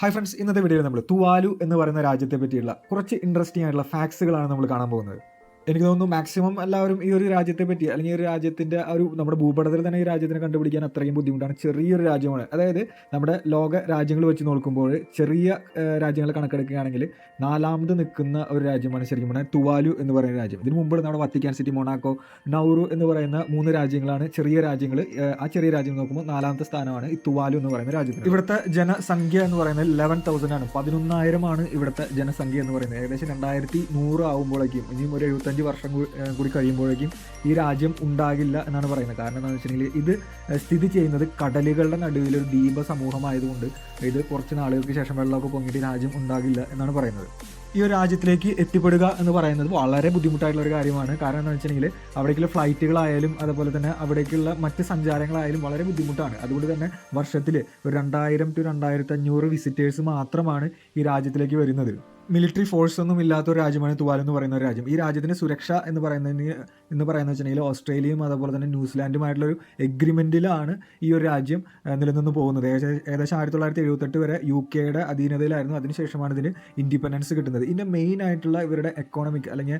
Hi friends ഇന്നത്തെ വീഡിയോയിൽ നമ്മൾ തുവാലു എന്ന് പറയുന്ന രാജ്യത്തെ പറ്റിയുള്ള കുറച്ച് ഇൻട്രസ്റ്റിംഗ് ആയിട്ടുള്ള ഫാക്സുകളാണ് നമ്മൾ കാണാൻ പോകുന്നത്. എനിക്ക് തോന്നുന്നു മാക്സിമം എല്ലാവരും ഈ ഒരു രാജ്യത്തെ പറ്റി അല്ലെങ്കിൽ ഒരു രാജ്യത്തിന്റെ ഒരു നമ്മുടെ ഭൂപടത്തിൽ തന്നെ ഈ രാജ്യത്തിനെ കണ്ടുപിടിക്കാൻ അത്രയും ബുദ്ധിമുട്ടാണ് ചെറിയൊരു രാജ്യമാണ്. അതായത് നമ്മുടെ ലോക രാജ്യങ്ങൾ വെച്ച് നോക്കുമ്പോൾ ചെറിയ രാജ്യങ്ങൾ കണക്കെടുക്കുകയാണെങ്കിൽ നാലാമത് നിൽക്കുന്ന ഒരു രാജ്യമാണ് ശരിക്കും പറഞ്ഞാൽ തുവാലു എന്ന് പറയുന്ന രാജ്യം. ഇതിന് മുമ്പ് നമ്മുടെ വത്തിക്കാൻ സിറ്റി മൊണാക്കോ നൗറു എന്ന് പറയുന്ന മൂന്ന് രാജ്യങ്ങളാണ് ചെറിയ രാജ്യങ്ങൾ. ആ ചെറിയ രാജ്യം നോക്കുമ്പോൾ നാലാമത്തെ സ്ഥാനമാണ് ഈ തുവാലു എന്ന് പറയുന്ന രാജ്യത്തിന്. ഇവിടുത്തെ ജനസംഖ്യ എന്ന് പറയുന്നത് ലെവൻ തൗസൻഡ് ആണ്. പതിനൊന്നായിരമാണ് ഇവിടുത്തെ ജനസംഖ്യ എന്ന് പറയുന്നത്. ഏകദേശം രണ്ടായിരത്തി നൂറ് ആകുമ്പോഴേക്കും ഇനിയും ഒരു എഴുപത്തഞ്ച് വർഷം കൂടി കഴിയുമ്പോഴേക്കും ഈ രാജ്യം ഉണ്ടാകില്ല എന്നാണ് പറയുന്നത്. കാരണം എന്താണെന്ന് വെച്ചിട്ടുണ്ടെങ്കിൽ ഇത് സ്ഥിതി ചെയ്യുന്നത് കടലുകളുടെ നടുവിൽ ഒരു ദ്വീപ സമൂഹമായതുകൊണ്ട് ഇത് കുറച്ച് നാളുകൾക്ക് ശേഷം വെള്ളമൊക്കെ പൊങ്ങിയിട്ട് രാജ്യം ഉണ്ടാകില്ല എന്നാണ് പറയുന്നത്. ഈ ഒരു രാജ്യത്തിലേക്ക് എത്തിപ്പെടുക എന്ന് പറയുന്നത് വളരെ ബുദ്ധിമുട്ടായിട്ടുള്ള ഒരു കാര്യമാണ്. കാരണം എന്താണെന്ന് വെച്ചിട്ടുണ്ടെങ്കിൽ അവിടേക്കുള്ള ഫ്ലൈറ്റുകളായാലും അതുപോലെ തന്നെ അവിടേക്കുള്ള മറ്റ് സഞ്ചാരങ്ങളായാലും വളരെ ബുദ്ധിമുട്ടാണ്. അതുകൊണ്ട് തന്നെ വർഷത്തിൽ ഒരു രണ്ടായിരം ടു രണ്ടായിരത്തി അഞ്ഞൂറ് വിസിറ്റേഴ്സ് മാത്രമാണ് ഈ രാജ്യത്തിലേക്ക് വരുന്നത്. മിലിറ്ററി ഫോഴ്സ് ഒന്നും ഇല്ലാത്ത ഒരു രാജ്യമാണ് തുവാൽ എന്ന് പറയുന്ന ഒരു രാജ്യം. ഈ രാജ്യത്തിന്റെ സുരക്ഷ എന്ന് പറയുന്നതിന് എന്ന് പറയുന്നത് വെച്ചിട്ടുണ്ടെങ്കിൽ ഓസ്ട്രേലിയയും അതുപോലെ തന്നെ ന്യൂസിലാൻഡുമായിട്ടുള്ള ഒരു എഗ്രിമെന്റിലാണ് ഈ ഒരു രാജ്യം നിലനിന്ന് പോകുന്നത്. ഏകദേശം ആയിരത്തി തൊള്ളായിരത്തി എഴുപത്തെട്ട് വരെ യു കെയുടെ അധീനതയിലായിരുന്നു. അതിനുശേഷമാണ് ഇതിന് ഇൻഡിപെൻഡൻസ് കിട്ടുന്നത്. ഇതിന്റെ മെയിൻ ആയിട്ടുള്ള ഇവരുടെ എക്കോണമിക് അല്ലെങ്കിൽ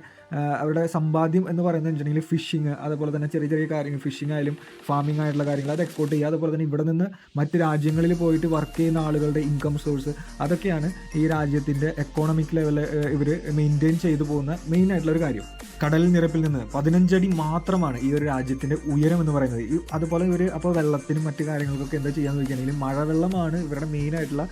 അവരുടെ സമ്പാദ്യം എന്ന് പറയുന്നത് വെച്ചിട്ടുണ്ടെങ്കിൽ ഫിഷിങ് അതുപോലെ തന്നെ ചെറിയ ചെറിയ കാര്യങ്ങൾ ഫിഷിംഗ് ആയാലും ഫാമിംഗ് ആയിട്ടുള്ള കാര്യങ്ങൾ അത് എക്സ്പോർട്ട് ചെയ്യുക അതുപോലെ തന്നെ ഇവിടെ നിന്ന് മറ്റ് രാജ്യങ്ങളിൽ പോയിട്ട് വർക്ക് ചെയ്യുന്ന ആളുകളുടെ ഇൻകം സോഴ്സ് അതൊക്കെയാണ് ഈ രാജ്യത്തിന്റെ എക്കോണമിക് ലെവൽ ഇവർ മെയിന്റെയിൻ ചെയ്തു പോകുന്ന മെയിൻ ആയിട്ടുള്ള ഒരു കാര്യം. കടൽ നിരപ്പിൽ നിന്ന് പതിനഞ്ചടി മാത്രമാണ് ഈ ഒരു രാജ്യത്തിന്റെ ഉയരം എന്ന് പറയുന്നത്. അതുപോലെ ഇവർ അപ്പോൾ വെള്ളത്തിനും മറ്റു കാര്യങ്ങൾക്കൊക്കെ എന്താ ചെയ്യാന്ന് ചോദിക്കുകയാണെങ്കിൽ മഴവെള്ളമാണ് ഇവരുടെ ആ,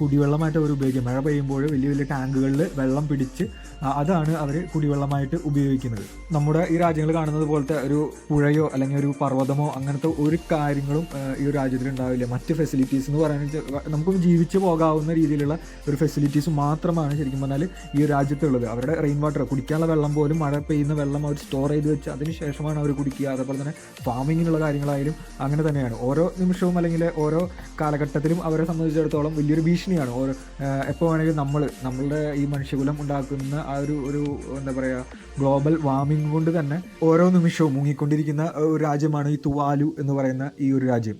കുടിവെള്ളമായിട്ട് അവർ ഉപയോഗിക്കുക മഴ പെയ്യുമ്പോൾ വലിയ വലിയ ടാങ്കുകളിൽ വെള്ളം പിടിച്ച് അതാണ് അവർ കുടിവെള്ളമായിട്ട് ഉപയോഗിക്കുന്നത്. നമ്മുടെ ഈ രാജ്യങ്ങൾ കാണുന്നത് പോലത്തെ ഒരു പുഴയോ അല്ലെങ്കിൽ ഒരു പർവതമോ അങ്ങനത്തെ ഒരു കാര്യങ്ങളും ഈ ഒരു രാജ്യത്തിൽ ഉണ്ടാവില്ല. മറ്റ് ഫെസിലിറ്റീസ് എന്ന് പറയുന്നത് നമുക്ക് ജീവിച്ച് പോകാവുന്ന രീതിയിലുള്ള ഒരു ഫെസിലിറ്റീസ് മാത്രമാണ് ശരിക്കും പറഞ്ഞാൽ ഈ രാജ്യത്തുള്ളത്. അവരുടെ റെയിൻ വാട്ടർ കുടിക്കാനുള്ള വെള്ളം പോലും മഴ പെയ്യുന്ന വെള്ളം അവർ സ്റ്റോർ ചെയ്ത് വെച്ച് അതിന് ശേഷമാണ് അവർ കുടിക്കുക. അതേപോലെ തന്നെ ഫാമിങ്ങിനുള്ള കാര്യങ്ങളായാലും അങ്ങനെ തന്നെയാണ്. ഓരോ നിമിഷവും അല്ലെങ്കിൽ ഓരോ കാലഘട്ടത്തിലും അവരെ സംബന്ധിച്ചിടത്തോളം വലിയൊരു ഭീഷണിയാണ്. ഓരോ എപ്പോൾ വേണമെങ്കിലും നമ്മൾ നമ്മളുടെ ഈ മനുഷ്യകുലം ഉണ്ടാക്കുന്ന ആ ഒരു ഒരു എന്താ പറയുക ഗ്ലോബൽ വാർമിംഗ് കൊണ്ട് തന്നെ ഓരോ നിമിഷവും മുങ്ങിക്കൊണ്ടിരിക്കുന്ന ഒരു രാജ്യമാണ് ഈ തുവാലു എന്ന് പറയുന്ന ഈ ഒരു രാജ്യം.